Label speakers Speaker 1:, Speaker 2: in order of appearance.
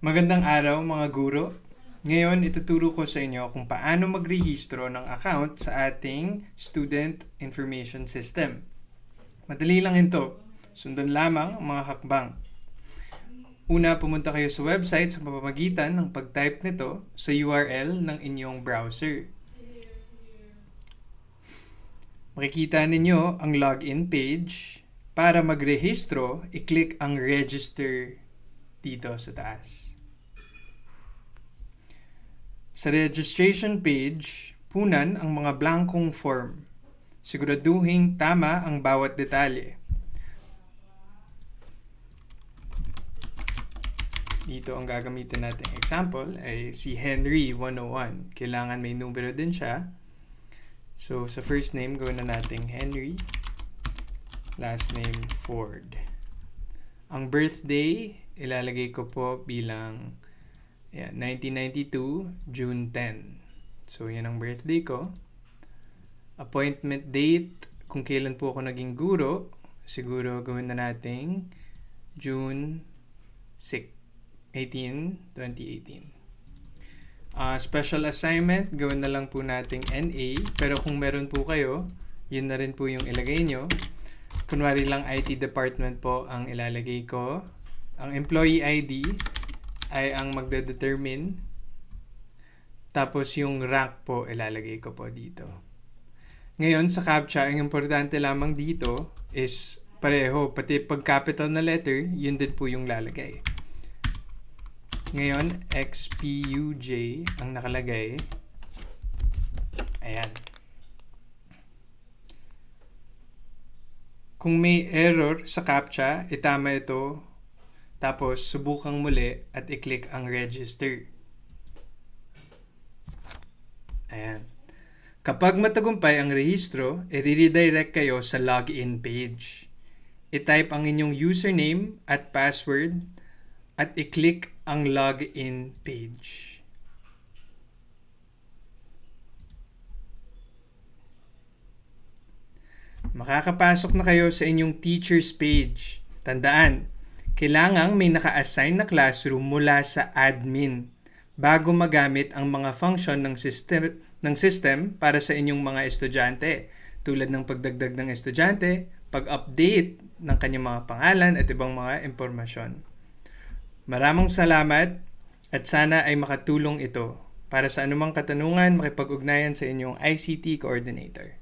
Speaker 1: Magandang araw mga guro. Ngayon, ituturo ko sa inyo kung paano magrehistro ng account sa ating Student Information System. Madali lang ito. Sundan lamang ang mga hakbang. Una, pumunta kayo sa website sa pamamagitan ng pag-type nito sa URL ng inyong browser. Makikita ninyo ang login page. Para magrehistro, i-click ang register dito sa taas. Sa registration page, punan ang mga blankong form. Siguraduhin tama ang bawat detalye. Dito ang gagamitin nating example ay si Henry 101. Kailangan may numero din siya. So, sa first name, gawin na nating Henry. Last name, Ford. Ang birthday, ilalagay ko po bilang yan, 1992, June 10. So, yan ang birthday ko. Appointment date, kung kailan po ako naging guro, siguro gawin na nating June 6, 18, 2018. Uh, special assignment, gawin na lang po nating NA. Pero kung meron po kayo, yun na rin po yung ilagay nyo. Kunwari lang IT department po ang ilalagay ko. Ang employee ID ay ang magde-determine. Tapos yung rank po ilalagay ko po dito. Ngayon sa CAPTCHA, ang importante lamang dito is pareho. Pati pag capital na letter, yun din po yung lalagay. Ngayon, XPUJ ang nakalagay. Ayan. Kung may error sa CAPTCHA, itama ito. Tapos, subukang muli at i-click ang register. Ayan. Kapag matagumpay ang rehistro, i-redirect kayo sa login page. I-type ang inyong username at password at i-click ang login page. Makakapasok na kayo sa inyong teacher's page. Tandaan, kailangang may naka-assign na classroom mula sa admin bago magamit ang mga function ng system, ng system para sa inyong mga estudyante tulad ng pagdagdag ng estudyante, pag-update ng kanyang mga pangalan at ibang mga impormasyon. Maraming salamat at sana ay makatulong ito para sa anumang katanungan makipag-ugnayan sa inyong ICT coordinator.